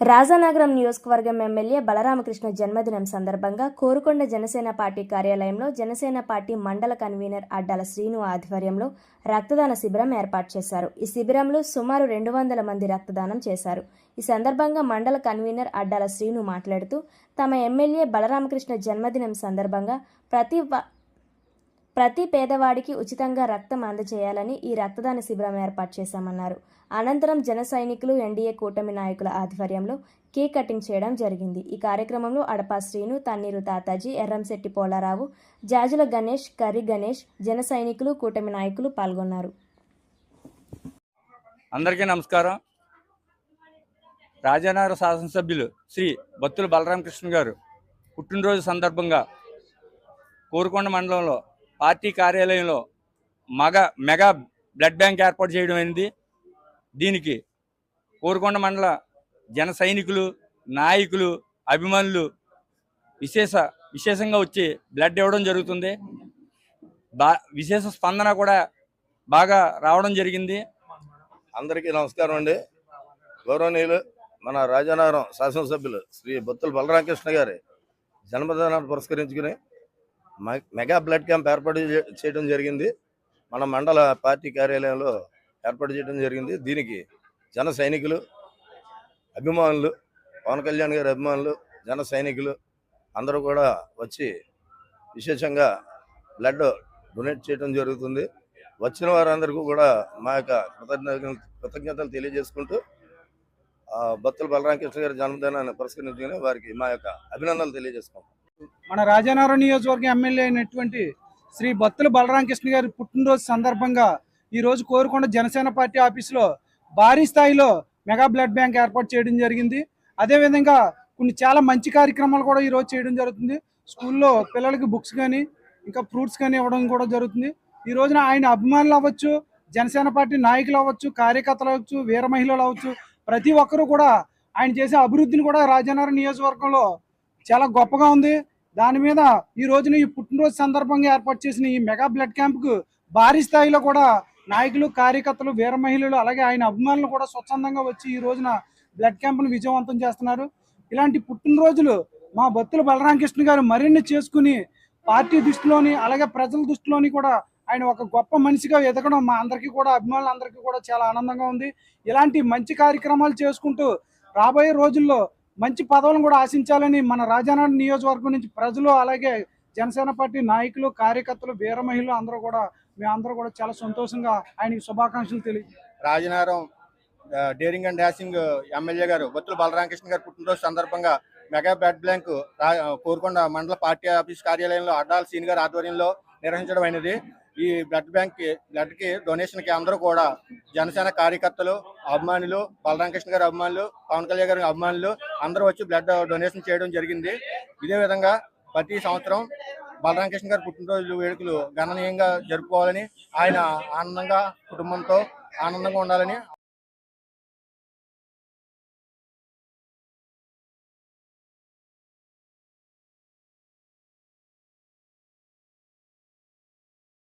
రాజానగరం నియోజకవర్గం ఎమ్మెల్యే బలరామకృష్ణ జన్మదినం సందర్భంగా కోరుకొండ జనసేన పార్టీ కార్యాలయంలో జనసేన పార్టీ మండల కన్వీనర్ అడ్డాల శ్రీను ఆధ్వర్యంలో రక్తదాన శిబిరం ఏర్పాటు చేశారు. ఈ శిబిరంలో సుమారు రెండు వందల మంది రక్తదానం చేశారు. ఈ సందర్భంగా మండల కన్వీనర్ అడ్డాల శ్రీను మాట్లాడుతూ తమ ఎమ్మెల్యే బలరామకృష్ణ జన్మదినం సందర్భంగా ప్రతి ప్రతి పేదవాడికి ఉచితంగా రక్తం అందజేయాలని ఈ రక్తదాన శిబిరం ఏర్పాటు చేశామన్నారు. అనంతరం జన సైనికులు ఎన్డీఏ కూటమి నాయకుల ఆధ్వర్యంలో కేక్ కటింగ్ చేయడం జరిగింది. ఈ కార్యక్రమంలో అడపా శ్రీను తన్నీరు తాతాజీ ఎర్రంశెట్టి పోలారావు జాజుల గణేష్ కర్రి గణేష్ జన సైనికులు కూటమి నాయకులు పాల్గొన్నారు. అందరికీ నమస్కారం. రాజానగర శాసనసభ్యులు శ్రీ బత్తుల బలరామకృష్ణ గారు పుట్టినరోజు సందర్భంగా కోరుకొండ మండలంలో పార్టీ కార్యాలయంలో మగ మెగా బ్లడ్ బ్యాంక్ ఏర్పాటు చేయడం అయింది దీనికి కోరుకొండ మండల జన సైనికులు నాయకులు అభిమానులు విశేష విశేషంగా వచ్చి బ్లడ్ ఇవ్వడం జరుగుతుంది. బా విశేష స్పందన కూడా బాగా రావడం జరిగింది. అందరికీ నమస్కారం అండి. గౌరవనీయులు మన రాజానగరం శాసనసభ్యులు శ్రీ బొత్తుల బలరామకృష్ణ గారి జన్మదినాన్ని పురస్కరించుకుని మెగా బ్లడ్ క్యాంప్ ఏర్పాటు చేయడం జరిగింది. మన మండల పార్టీ కార్యాలయంలో ఏర్పాటు చేయడం జరిగింది. దీనికి జన సైనికులు అభిమానులు పవన్ కళ్యాణ్ గారి అభిమానులు జన సైనికులు అందరూ కూడా వచ్చి విశేషంగా బ్లడ్ డొనేట్ చేయడం జరుగుతుంది. వచ్చిన వారందరికీ కూడా మా యొక్క కృతజ్ఞతలు కృతజ్ఞతలు తెలియజేసుకుంటూ భక్తులు బత్తుల బలరామకృష్ణ గారి జన్మదినాన్ని పురస్కరించుకుని వారికి మా యొక్క అభినందనలు తెలియజేసుకుంటాం మన రాజానగరం నియోజకవర్గం ఎమ్మెల్యే అయినటువంటి శ్రీ బత్తుల బలరామకృష్ణ గారి పుట్టినరోజు సందర్భంగా ఈ రోజు కోరుకొండ జనసేన పార్టీ ఆఫీసులో భారీ స్థాయిలో మెగా బ్లడ్ బ్యాంక్ ఏర్పాటు చేయడం జరిగింది. అదేవిధంగా కొన్ని చాలా మంచి కార్యక్రమాలు కూడా ఈ రోజు చేయడం జరుగుతుంది. స్కూల్లో పిల్లలకి బుక్స్ కానీ ఇంకా ఫ్రూట్స్ కానీ ఇవ్వడం కూడా జరుగుతుంది. ఈ రోజున ఆయన అభిమానులు అవ్వచ్చు జనసేన పార్టీ నాయకులు అవ్వచ్చు కార్యకర్తలు అవ్వచ్చు వీర మహిళలు అవ్వచ్చు ప్రతి ఒక్కరూ కూడా ఆయన చేసే అభివృద్ధిని కూడా రాజానగరం నియోజకవర్గంలో చాలా గొప్పగా ఉంది. దాని మీద ఈ రోజున ఈ పుట్టినరోజు సందర్భంగా ఏర్పాటు చేసిన ఈ మెగా బ్లడ్ క్యాంప్కు భారీ స్థాయిలో కూడా నాయకులు కార్యకర్తలు వీర మహిళలు అలాగే ఆయన అభిమానులు కూడా స్వచ్ఛందంగా వచ్చి ఈ రోజున బ్లడ్ క్యాంపును విజయవంతం చేస్తున్నారు. ఇలాంటి పుట్టినరోజులు మా భక్తులు బలరామకృష్ణ గారు మరిన్ని చేసుకుని పార్టీ దృష్టిలోని అలాగే ప్రజల దృష్టిలోని కూడా ఆయన ఒక గొప్ప మనిషిగా ఎదగడం మా అందరికీ కూడా అభిమానులందరికీ కూడా చాలా ఆనందంగా ఉంది. ఇలాంటి మంచి కార్యక్రమాలు చేసుకుంటూ రాబోయే రోజుల్లో మంచి పదవులను కూడా ఆశించాలని మన రాజానాడు నియోజకవర్గం నుంచి ప్రజలు అలాగే జనసేన పార్టీ నాయకులు కార్యకర్తలు వీర మహిళలు అందరూ కూడా మేమందరూ కూడా చాలా సంతోషంగా ఆయనకి శుభాకాంక్షలు తెలియ Rajanagaram daring and dashing MLA గారు బొత్తుల బలరామకృష్ణ గారు పుట్టినరోజు సందర్భంగా మెగా బ్లడ్ బ్లాంక్ కోరుకొండ మండల పార్టీ ఆఫీస్ కార్యాలయంలో అడ్డాల సీన్ గారు ఆధ్వర్యంలో నిర్వహించడం అయినది ఈ బ్లడ్ బ్యాంక్కి బ్లడ్కి డొనేషన్కి అందరూ కూడా జనసేన కార్యకర్తలు అభిమానులు బలరామకృష్ణ గారి అభిమానులు పవన్ కళ్యాణ్ గారి అభిమానులు అందరూ వచ్చి బ్లడ్ డొనేషన్ చేయడం జరిగింది. ఇదే విధంగా ప్రతి సంవత్సరం బలరామకృష్ణ గారి పుట్టినరోజు వేడుకలు గణనీయంగా జరుపుకోవాలని ఆయన ఆనందంగా కుటుంబంతో ఆనందంగా ఉండాలని